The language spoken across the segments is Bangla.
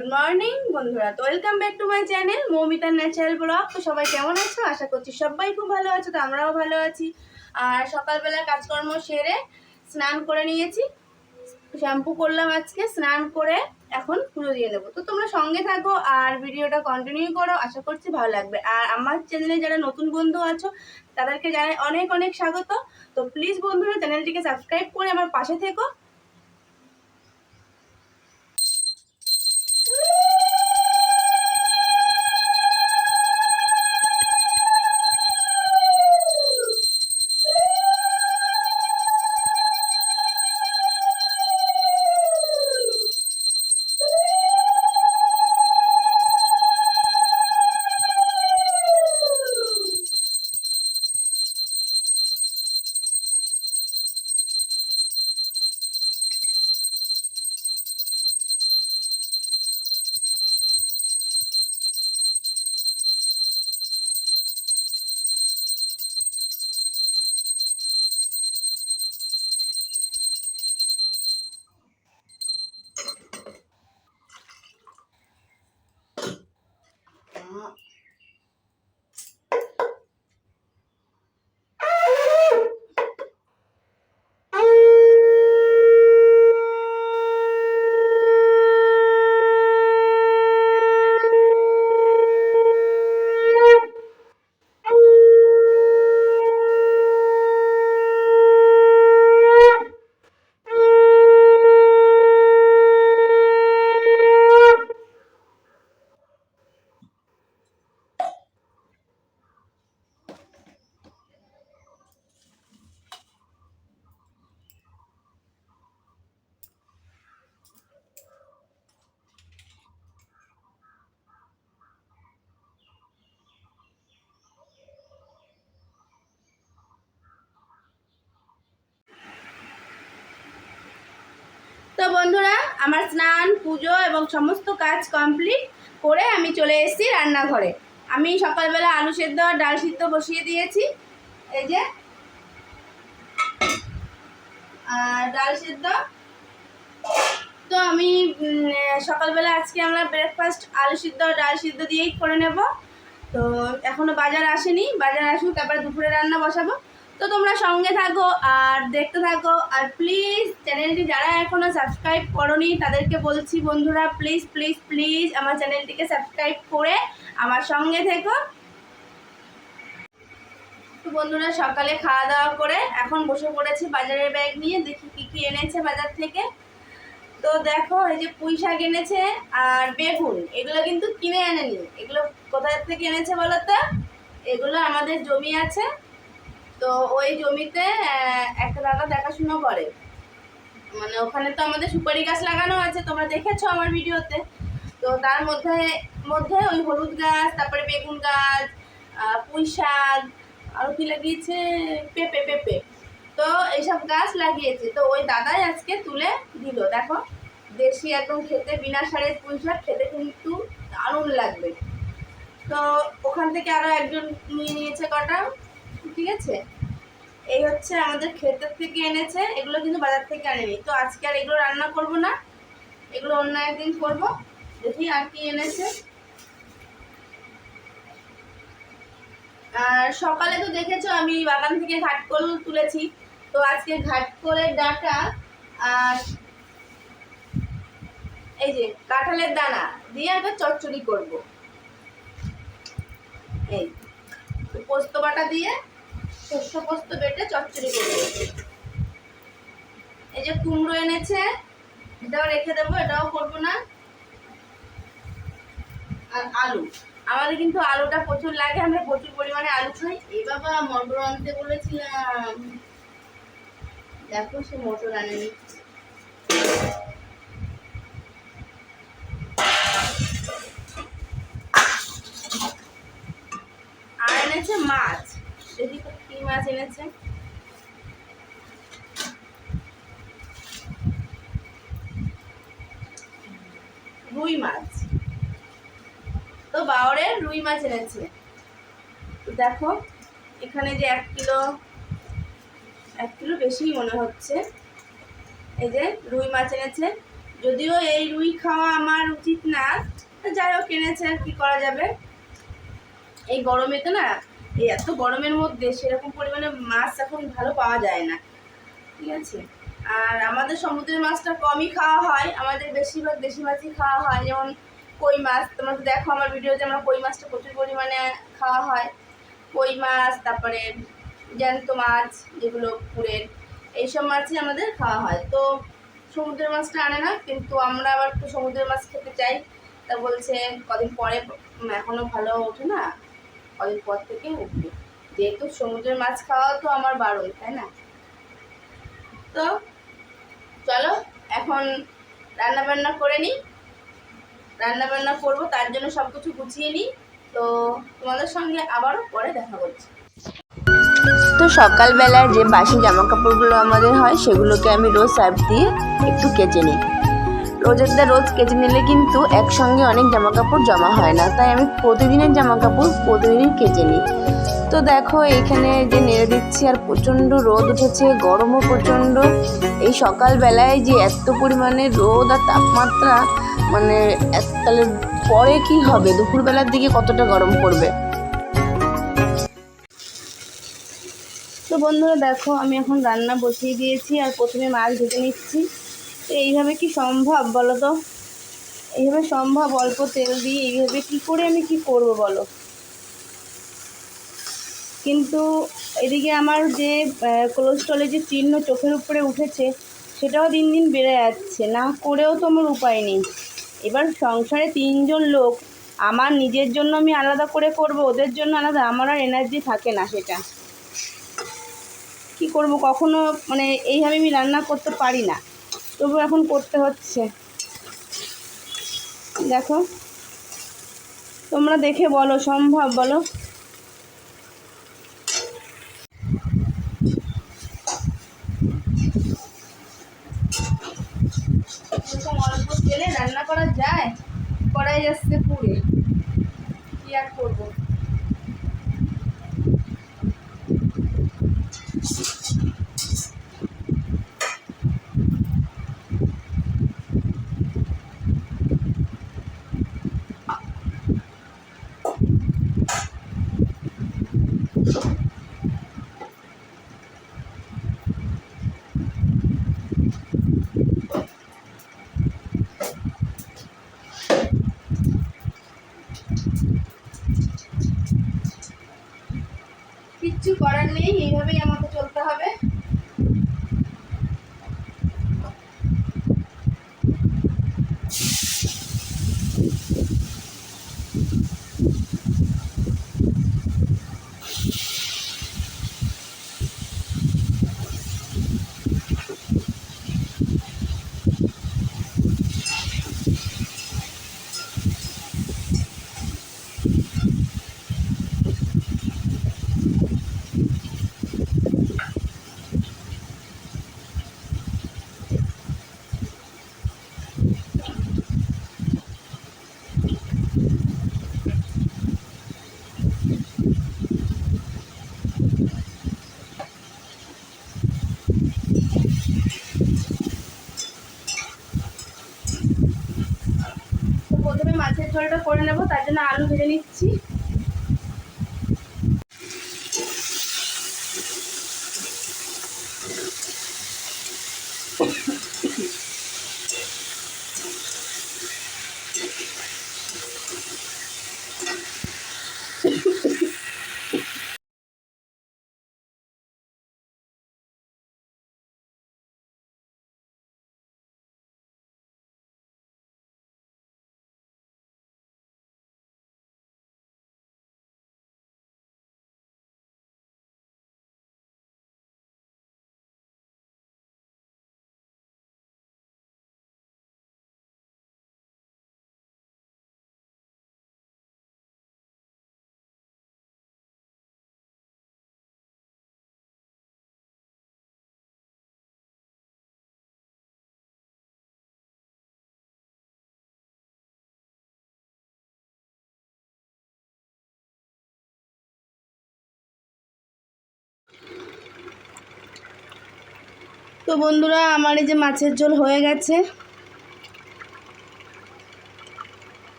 গুড মর্নিং বন্ধুরা। তো welcome back to my channel মৌমিতার natural blog তো সবাই কেমন আছো? আশা করছি সবাই খুব ভালো আছো, তো আমরাও ভালো আছি। আর সকালবেলা কাজকর্ম সেরে স্নান করে নিয়েছি। শ্যাম্পু করলাম আজকে, স্নান করে এখন পুজো দিয়ে নেব তো তোমরা সঙ্গে থাকো আর ভিডিওটা কন্টিনিউ করো, আশা করছি ভালো লাগবে। আর আমার চ্যানেলে যারা নতুন বন্ধু আছো, তাদেরকে জানাই অনেক অনেক স্বাগত। তো প্লিজ বন্ধুরা চ্যানেলটিকে সাবস্ক্রাইব করে আমার পাশে থেকো। বন্ধুরা, আমার স্নান, পুজো এবং সমস্ত কাজ কমপ্লিট করে আমি চলে এসেছি রান্নাঘরে। আমি সকালবেলা আলু সেদ্ধ আর ডাল সিদ্ধ বসিয়ে দিয়েছি। এই যে, আর ডাল সিদ্ধ। তো আমি সকালবেলা আজকে আমরা ব্রেকফাস্ট আলু সিদ্ধ ডাল সিদ্ধ দিয়েই করে নেব। তো এখনও বাজার আসেনি, বাজার আসুক, তারপরে দুপুরে রান্না বসাবো। তো তোমরা সঙ্গে থাকো আর দেখতে থাকো। আর প্লিজ চ্যানেলটি যারা এখনও সাবস্ক্রাইব করনি, তাদেরকে বলছি বন্ধুরা প্লিজ প্লিজ প্লিজ আমার চ্যানেলটিকে সাবস্ক্রাইব করে আমার সঙ্গে থেকো। তো বন্ধুরা, সকালে খাওয়া দাওয়া করে এখন বসে পড়েছি বাজারের ব্যাগ নিয়ে, দেখি কি কি এনেছে বাজার থেকে। তো দেখো, এই যে পুঁই শাক এনেছে আর বেগুন, এগুলো কিন্তু কিনে আনেনি। এগুলো কোথায় থেকে এনেছে বলো তো? এগুলো আমাদের জমি আছে। তো ওই জমিতে একটা দাদা দেখাশুনো করে। মানে ওখানে তো আমাদের সুপারি গাছ লাগানো আছে, তোমরা দেখেছ আমার ভিডিওতে। তো তার মধ্যে মধ্যে ওই হলুদ গাছ, তারপরে বেগুন গাছ পুঁই শাক আরও কি লাগিয়েছে? পেঁপে পেঁপে। তো এইসব গাছ লাগিয়েছে। তো ওই দাদাই আজকে তুলে দিল। দেখো, দেশি একদম খেতে, বিনা সারের পুঁই শাক, খেতে কিন্তু দারুণ লাগবে। তো ওখান থেকে আরও একজন নিয়ে নিয়েছে কটা? ঠিক আছে? এই হচ্ছে আমাদের ক্ষেতের থেকে এনেছে, এগুলো কিন্তু বাজার থেকে আনেনি। তো আজকে আর এগুলো রান্না করব না, এগুলো অন্য একদিন করব। দেখি আর কি এনেছে। আর সকালে তো দেখেছ, আমি বাগান থেকে ঘাটকল তুলেছি। তো আজকে ঘাটকলের ডাটা আর এই যে কাঁঠালের দানা দিয়ে একবার চচ্চড়ি করব। এই, পোস্ত বাটা দিয়ে শস্য পোস্ত বেটে চচ্চড়ি করে এই যে কুমড়ো এনেছে, এটাও রেখে দেবো, এটাও করব না। আর আলু। আমাদের কিন্তু আলুটা প্রচুর লাগে, আমরা প্রচুর পরিমাণে আলু খাই। এই বাবা, মটর আনতে বলেছিলাম। দেখো সে মটর আনেনি আর এনেছে মাছ দেখি তো কি মাছ এনেছে। রুই মাছ। তো বাওরের রুই মাছ এনেছে। দেখো, এখানে যে এক কিলো এক কিলো বেশিই মনে হচ্ছে। এই যে রুই মাছ এনেছে। যদিও এই রুই খাওয়া আমার উচিত না যাই হোক কিনেছে আর কি করা যাবে। এই গরমে তো না এই এত গরমের মধ্যে সেরকম পরিমাণে মাছ এখন ভালো পাওয়া যায় না। ঠিক আছে? আর আমাদের সমুদ্রের মাছটা কমই খাওয়া হয়, আমাদের বেশিরভাগ দেশি মাছই খাওয়া হয়। যেমন কই মাছ, তোমরা তো দেখো আমার ভিডিওতে আমরা কই মাছটা প্রচুর পরিমাণে খাওয়া হয়। কই মাছ, তারপরে জ্যান্ত মাছ, যেগুলো পুকুরের এইসব মাছই আমাদের খাওয়া হয়। তো সমুদ্রের মাছটা আনে না, কিন্তু আমরা আবার একটু সমুদ্রের মাছ খেতে চাই। তা বলছে, কদিন পরে এখনও ভালো ওঠে না। কদিন পর থেকে উঠবে। যেহেতু সমুদ্রের মাছ খাওয়া তো আমার বারণ, তাই না? তো চলো, এখন রান্না বান্না করে নিই। রান্না বান্না করব, তার জন্য সব কিছু গুছিয়ে নিই। তো তোমাদের সঙ্গে আবারও পরে দেখা করছি। তো সকালবেলায় যে বাসি জামা কাপড়গুলো আমাদের হয়, সেগুলোকে আমি রোজ সার্ফ দিয়ে একটু কেচে নিই। রোজের দা রোজ কেচে নিলে কিন্তু একসঙ্গে অনেক জামা কাপড় জমা হয় না। তাই আমি প্রতিদিনের জামা কাপড় প্রতিদিনই কেচে নিই। তো দেখো এখানে যে নেড়ে দিচ্ছি আর প্রচণ্ড রোদ উঠেছে, গরমও প্রচণ্ড। এই সকালবেলায় যে এত পরিমাণে রোদ আর তাপমাত্রা মানে তাহলে পরে কি হবে? দুপুরবেলার দিকে কতটা গরম পড়বে? তো বন্ধুরা দেখো, আমি এখন রান্না বসিয়ে দিয়েছি আর প্রথমে মাছ ভেজে নিচ্ছি। তো এইভাবে কি সম্ভব বলো তো? এইভাবে সম্ভব অল্প তেল দিয়ে এইভাবে কি করে আমি কি করব বলো? কিন্তু এদিকে আমার যে কোলেস্ট্রলের যে চিহ্ন চোখের উপরে উঠেছে, সেটাও দিন দিন বেড়ে যাচ্ছে। না করেও তো আমার উপায় নেই। এবার সংসারে তিনজন লোক, আমার নিজের জন্য আমি আলাদা করে করব, ওদের জন্য আলাদা, আমার আর এনার্জি থাকে না সেটা। কি করব? কখনো মানে এইভাবে আমি রান্না করতে পারি না। তবু এখন করতে হচ্ছে। দেখো। তোমরা দেখে বলো, সম্ভব বলো। অল্প রান্না করা যায়? করাই যাচ্ছে পুড়ে কি আর করব কিচ্ছু করার নেই এইভাবেই আমাকে চলতে হবে তো প্রথমে মাছের ঝোলটা করে নেব তার জন্য আলু ভেজে নিচ্ছি। তো বন্ধুরা, আমার এই যে মাছের ঝোল হয়ে গেছে।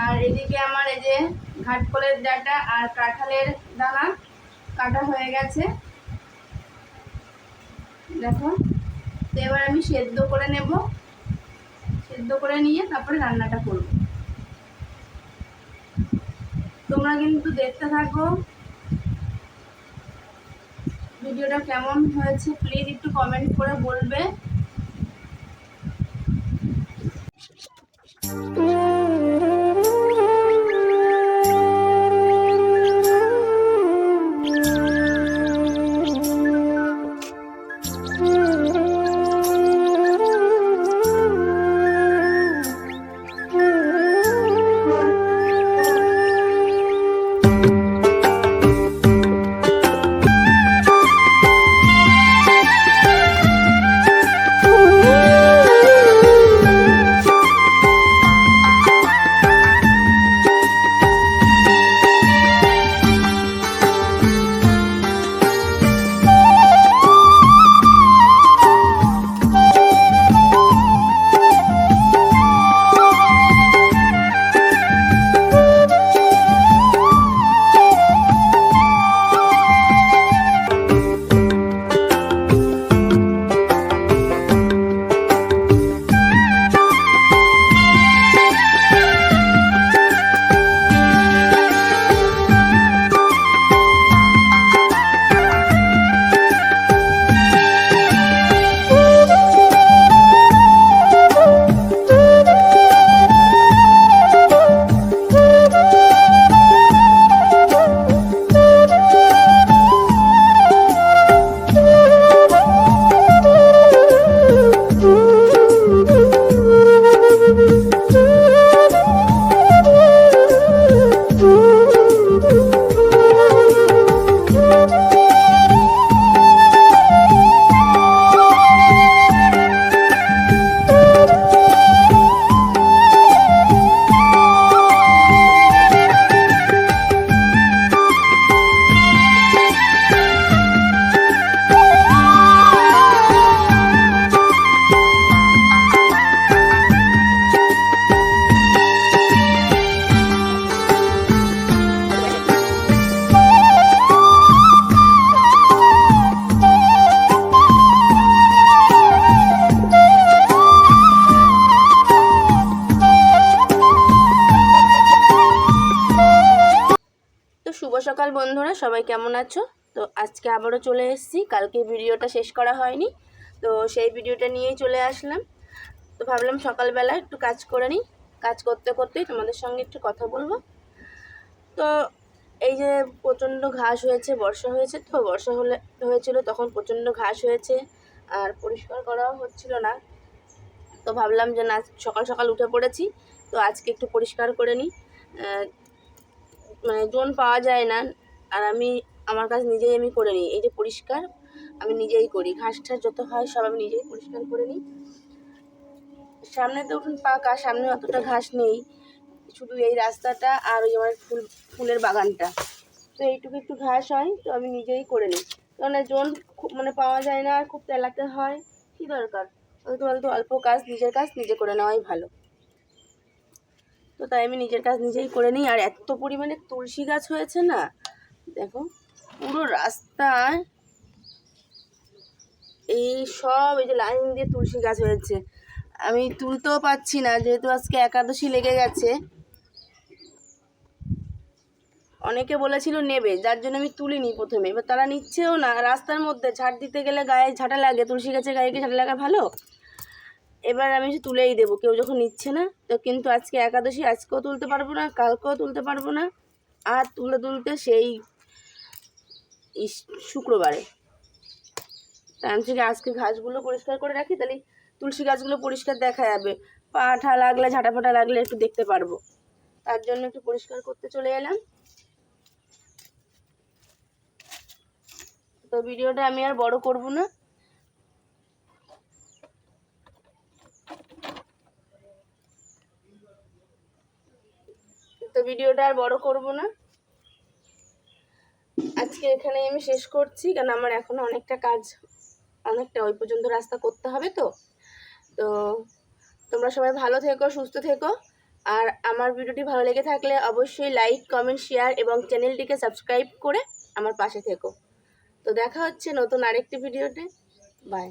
আর এদিকে আমার এই যে ঘাটকলের ডাটা আর কাঁঠালের দানা কাটা হয়ে গেছে। দেখো, তো এবার আমি সেদ্ধ করে নেব। সেদ্ধ করে নিয়ে তারপরে রান্নাটা করব। তোমরা কিন্তু দেখতে থাকো। ভিডিওটা কেমন হয়েছে প্লিজ একটু কমেন্ট করে বলবে। শুভ সকাল বন্ধুরা, সবাই কেমন আছো? তো আজকে আবারও চলে এসেছি, কালকে ভিডিওটা শেষ করা হয়নি, তো সেই ভিডিওটা নিয়েই চলে আসলাম। তো ভাবলাম সকালবেলা একটু কাজ করে নিই, কাজ করতে করতেই তোমাদের সঙ্গে একটু কথা বলব। তো এই যে প্রচণ্ড ঘাস হয়েছে, বর্ষা হয়েছে, তো বর্ষা হলে হয়েছিল, তখন প্রচণ্ড ঘাস হয়েছে, আর পরিষ্কার করাও হচ্ছিল না। তো ভাবলাম যে না, সকাল সকাল উঠে পড়েছি, তো আজকে একটু পরিষ্কার করে নিই। মানে জোন পাওয়া যায় না, আর আমি, আমার কাজ নিজেই আমি করে নিই। এই যে পরিষ্কার, আমি নিজেই করি। ঘাস ঠাস যত হয় সব আমি নিজেই পরিষ্কার করে নিই। সামনে তো উঠুন পাকা, সামনে অতটা ঘাস নেই। শুধু এই রাস্তাটা আর ওই আমার ফুল, ফুলের বাগানটা। তো এইটুকু একটু ঘাস হয়, তো আমি নিজেই করে নিই। কারণ জোন খুব মানে পাওয়া যায় না, আর খুব তেলাতে হয়। কী দরকার? বলতে অল্প কাজ, নিজের কাজ নিজে করে নেওয়াই ভালো। তো তাই আমি নিজের কাজ নিজেই করে নিই। আর এত পরিমাণে তুলসী গাছ হয়েছে না, দেখো, পুরো রাস্তায় এই সব এই যে লাইন দিয়ে তুলসী গাছ হয়েছে। আমি তুলতেও পাচ্ছি না, যেহেতু আজকে একাদশী লেগে গেছে। অনেকে বলেছিল নেবে, যার জন্য আমি তুলিনি প্রথমে। এবার তারা নিচ্ছেও না। রাস্তার মধ্যে ঝাড় দিতে গেলে গায়ে ঝাঁটা লাগে। তুলসী গাছের গায়ে কি ঝাঁটা লাগা ভালো? এবার আমি সে তুলেই দেবো, কেউ যখন নিচ্ছে না, তো কিন্তু আজকে একাদশী, আজকেও তুলতে পারব না, কালকেও তুলতে পারব না। আর তুলে তুলতে সেই শুক্রবারে। আমি থেকে আজকে ঘাসগুলো পরিষ্কার করে রাখি, তাহলে তুলসী গাছগুলো পরিষ্কার দেখা যাবে। পা ঠা লাগলে ঝাঁটা ফাটা লাগলে একটু দেখতে পারব। তার জন্য একটু পরিষ্কার করতে চলে এলাম। তো ভিডিওটা আমি আর বড় করব না। তো ভিডিওটা আর বড় করব না। আজকে এখানে আমি শেষ করছি, কারণ আমার এখনও অনেকটা কাজ, অনেকটা ওই পর্যন্ত রাস্তা করতে হবে তো। তো তোমরা সবাই ভালো থেকো, সুস্থ থেকো। আর আমার ভিডিওটি ভালো লেগে থাকলে অবশ্যই লাইক, কমেন্ট, শেয়ার এবং চ্যানেলটিকে সাবস্ক্রাইব করে আমার পাশে থেকো। তো দেখা হচ্ছে নতুন আরেকটি ভিডিওতে। বাই।